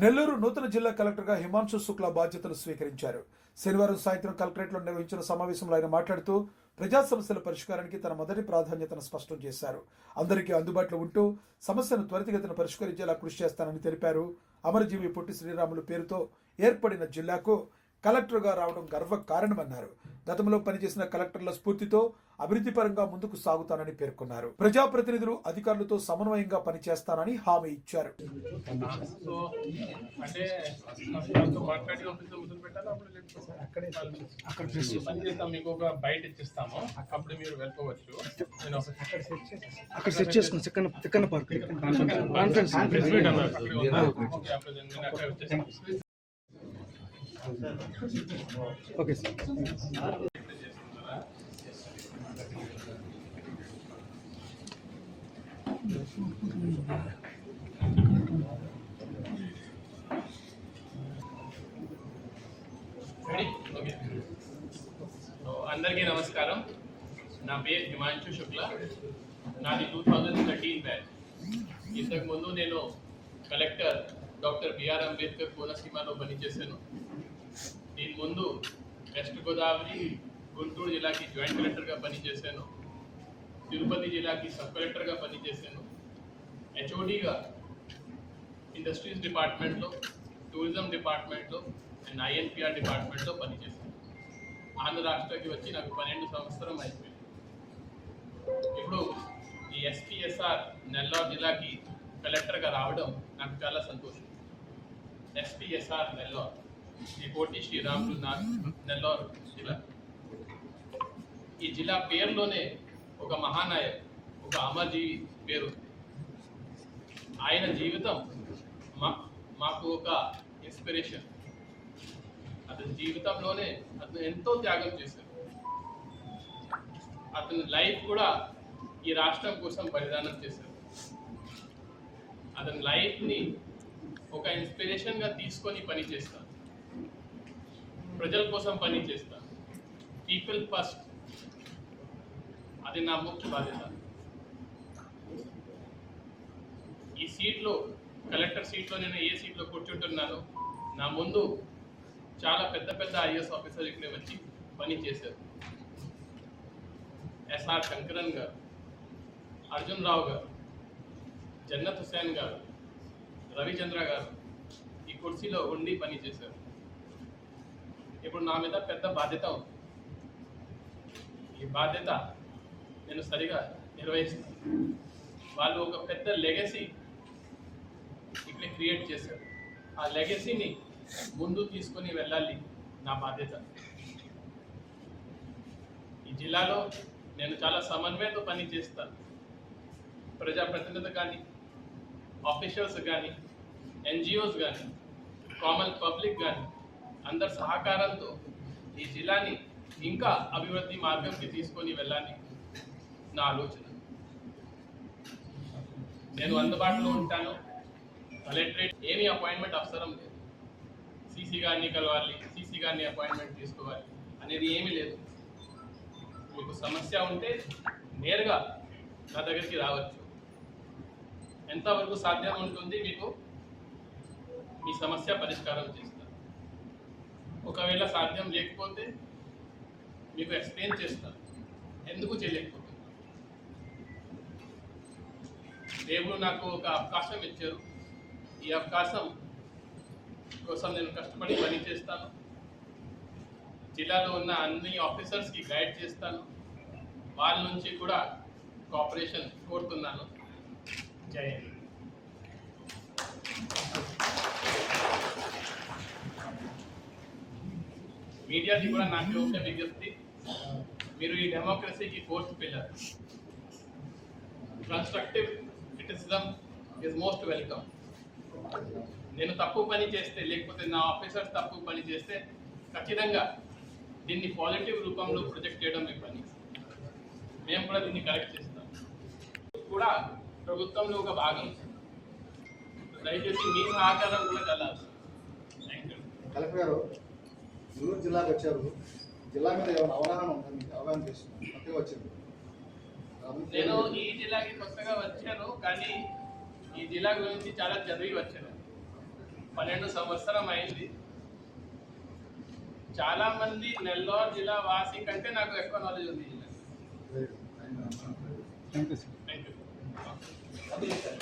నెల్లూరు నూతన జిల్లా కలెక్టర్గా హిమాంశు శుక్లా బాధ్యతలు స్వీకరించారు. శనివారం సాయంత్రం కలెక్టరేట్లో నిర్వహించిన సమావేశంలో ఆయన మాట్లాడుతూ ప్రజా సమస్యల పరిష్కారానికి తన మొదటి ప్రాధాన్యతను స్పష్టం చేశారు. అందరికీ అందుబాటులో ఉంటూ సమస్యను త్వరితగతిన పరిష్కరించేలా కృషి చేస్తానని తెలిపారు. అమరజీవి పొట్టి శ్రీరాములు పేరుతో ఏర్పడిన జిల్లాకు కలెక్టర్గా రావడం గర్వ కారణమన్నారు గతంలో పనిచేసిన కలెక్టర్ల స్ఫూర్తితో అభివృద్ధి పరంగా ముందుకు సాగుతానని పేర్కొన్నారు. ప్రజాప్రతినిధులు అధికారులతో సమన్వయంగా పనిచేస్తానని హామీ ఇచ్చారు. అక్కడే సెట్ చిక్కన చిక్కన పార్క్. కాన్ఫరెన్స్ ఓకే, అప్పుడు నేను అక్కడ వచ్చేస్తాను okay sir ready okay so అందరికీ నమస్కారం నా పేరు హిమాంశు శుక్ల నాది టూ థౌజండ్ థర్టీన్ బ్యాచ్ ఇంతకు ముందు నేను కలెక్టర్ డాక్టర్ బిఆర్ అంబేద్కర్ కోనసీమలో పనిచేశాను దీని ముందు వెస్ట్ గోదావరి గుంటూరు జిల్లాకి జాయింట్ కలెక్టర్గా పనిచేశాను. తిరుపతి జిల్లాకి సబ్ కలెక్టర్గా పనిచేశాను. హెచ్ఓడిగా ఇండస్ట్రీస్ డిపార్ట్మెంట్లో టూరిజం డిపార్ట్మెంట్లో అండ్ ఐఎన్పిఆర్ డిపార్ట్మెంట్లో పనిచేశాను. ఆంధ్ర రాష్ట్రానికి వచ్చి నాకు పన్నెండు సంవత్సరం అయిపోయింది. ఇప్పుడు ఈ ఎస్పీఎస్ఆర్ నెల్లూరు జిల్లాకి కలెక్టర్గా రావడం నాకు చాలా సంతోషం. ఎస్పీఎస్ఆర్ నెల్లూరు. శ్రీ పోటీ శ్రీరాములు నెల్లూరు జిల్లా. ఈ జిల్లా పేరులోనే ఒక మహానాయక్ ఒక అమరజీవి పేరు ఉంది. ఆయన జీవితం మా మాకు ఒక ఇన్స్పిరేషన్ అతని జీవితంలోనే అతను ఎంతో త్యాగం చేశారు అతని లైఫ్ కూడా ఈ రాష్ట్రం కోసం బలిదానం చేశారు అతని లైఫ్ని ఒక ఇన్స్పిరేషన్గా తీసుకొని పనిచేస్తాం ప్రజల కోసం పని చేస్తా. పీపుల్ ఫస్ట్ అది నా ముఖ్య బాధ్యత. ఈ సీట్లో కలెక్టర్ సీట్లో నేను ఏ సీట్లో కూర్చుంటున్నాను నా ముందు చాలా పెద్ద పెద్ద ఐఏఎస్ ఆఫీసర్ ఇక్కడ వచ్చి పని చేశారు. ఎస్ఆర్ శంకరన్ గారు అర్జున్ రావు గారు జన్నత్ హుసేన్ గారు రవిచంద్ర గారు ఈ కుర్చీలో ఉండి పని చేశారు. ఇప్పుడు నా మీద పెద్ద బాధ్యత ఉంది. ఈ బాధ్యత నేను సరిగా నిర్వహిస్తాను. వాళ్ళు ఒక పెద్ద లెగసీ ఇక్కడ క్రియేట్ చేశారు. ఆ లెగసీని ముందు తీసుకొని వెళ్ళాలి నా బాధ్యత. ఈ జిల్లాలో నేను చాలా సమన్వయంతో పని చేస్తాను ప్రజాప్రతినిధులు కానీ ఆఫీషియల్స్ కానీ ఎన్జిఓస్ కానీ కామన్ పబ్లిక్ కానీ అందరి సహకారంతో ఈ జిల్లాని ఇంకా అభివృద్ధి మార్గంకి తీసుకొని వెళ్ళాలి నా ఆలోచన. నేను అందుబాటులో ఉంటాను. కలెక్టరేట్ ఏమీ అపాయింట్మెంట్ అవసరం లేదు. సీసీ గారిని కలవాలి సీసీ గారిని అపాయింట్మెంట్ తీసుకోవాలి అనేది ఏమీ లేదు. మీకు సమస్య ఉంటే నేరుగా నా దగ్గరికి రావచ్చు. ఎంతవరకు సాధ్యం ఉంటుంది మీకు మీ సమస్య పరిష్కారం చేస్తాను. ఒకవేళ సాధ్యం లేకపోతే మీకు ఎక్స్ప్లెయిన్ చేస్తాను. ఎందుకు చేయలేకపోతున్నాను దేవుడు నాకు ఒక అవకాశం ఇచ్చారు. ఈ అవకాశం కోసం నేను కష్టపడి పని చేస్తాను. జిల్లాలో ఉన్న అన్ని ఆఫీసర్స్కి గైడ్ చేస్తాను. వాళ్ళ నుంచి కూడా కోఆపరేషన్ కోరుతున్నాను. జై హింద్. మీడియాకి కూడా నాకు ఒక విజ్ఞప్తి మీరు ఈ డెమోక్రసీకి fourth pillar constructive criticism is most welcome నేను తప్పు పని చేస్తే లేకపోతే నా ఆఫీసర్స్ తప్పు పని చేస్తే ఖచ్చితంగా దీన్ని పాజిటివ్ రూపంలో ప్రొజెక్ట్ చేయడం మీ పని. మేము కూడా దీన్ని కరెక్ట్ చేస్తాం. కూడా ప్రభుత్వంలో ఒక భాగం. దయచేసి మీ సహకారం కూడా కలాలి థ్యాంక్ యూ కలెక్టర్ గారు నెల్లూరు జిల్లాకు వచ్చారు. జిల్లా మీద ఏమైనా అవగాహన ఉందా మీకు? అవగాహన చేస్తున్నారు కొత్తగా వచ్చింది నేను ఈ జిల్లాకి కొత్తగా వచ్చాను కానీ ఈ జిల్లా గురించి చాలా చదివి వచ్చాను. పన్నెండు సంవత్సరం అయింది. చాలా మంది నెల్లూరు జిల్లా వాసి కంటే నాకు ఎక్కువ నాలెడ్జ్ ఉంది జిల్లా థ్యాంక్ యూ